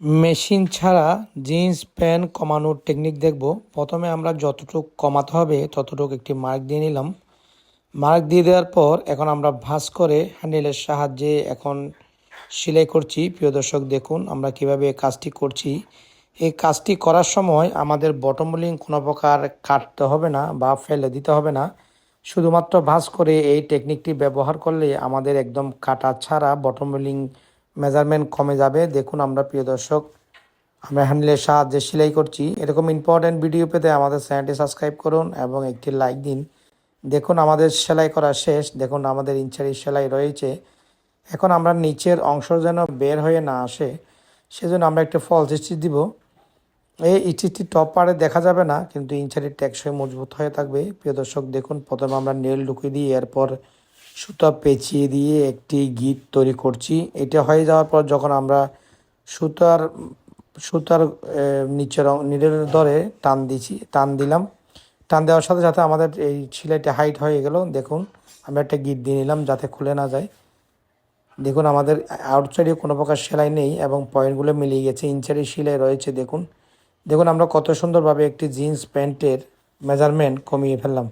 Machine ছাড়া jeans, pant কমানোর technique দেখব। প্রথমে আমরা যতটুকু কমাতে হবে, ততটুকু একটি মার্ক দিয়ে নিলাম। মার্ক দিয়ে দেওয়ার পর এখন আমরা ভাঁজ করে হ্যান্ডেলের সাহায্যে এখন সেলাই করছি। প্রিয় দর্শক, দেখুন আমরা কীভাবে কাজটি করছি। এই কাজটি করার সময় আমাদের বটম লিং কোনো প্রকার কাটতে হবে না বা ফেলে দিতে হবে না। শুধুমাত্র ভাঁজ করে এই টেকনিকটি ব্যবহার করলে আমাদের একদম কাটা ছাড়া বটম লিং মেজারমেন্ট কমে যাবে। দেখুন আমরা, প্রিয় দর্শক, আমরা হ্যান্ডেলের সাহায্যে সেলাই করছি। এরকম ইম্পর্ট্যান্ট ভিডিও পেতে আমাদের চ্যানেলটি সাবস্ক্রাইব করুন এবং একটি লাইক দিন। দেখুন, আমাদের সেলাই করা শেষ। দেখুন, আমাদের ইঞ্চারি সেলাই রয়েছে। এখন আমরা নিচের অংশ যেন বের হয়ে না আসে, সেজন্য আমরা একটু ফলস স্টিচ দিব। এই স্টিচটি টপ পারে দেখা যাবে না, কিন্তু ইঞ্চারি টেকসই মজবুত হয়ে থাকবে। প্রিয় দর্শক, দেখুন, প্রথমে আমরা নেল ঢুকিয়ে দিই, এরপর সুতা পেঁচিয়ে দিয়ে একটি গিট তৈরি করছি। এটা হয়ে যাওয়ার পর যখন আমরা সুতার সুতার নিচের নিডের ধরে টান দিছি, টান দিলাম। টান দেওয়ার সাথে সাথে আমাদের এই সিলাইটা হাইট হয়ে গেল। দেখুন, আমরা একটা গিট দিয়ে নিলাম যাতে খুলে না যায়। দেখুন, আমাদের আউটসাইডে কোনো প্রকার সেলাই নেই এবং পয়েন্টগুলো মিলিয়ে গেছে। ইঞ্চারি সেলাই রয়েছে, দেখুন। দেখুন, আমরা কত সুন্দরভাবে একটি জিন্স প্যান্টের মেজারমেন্ট কমিয়ে ফেললাম।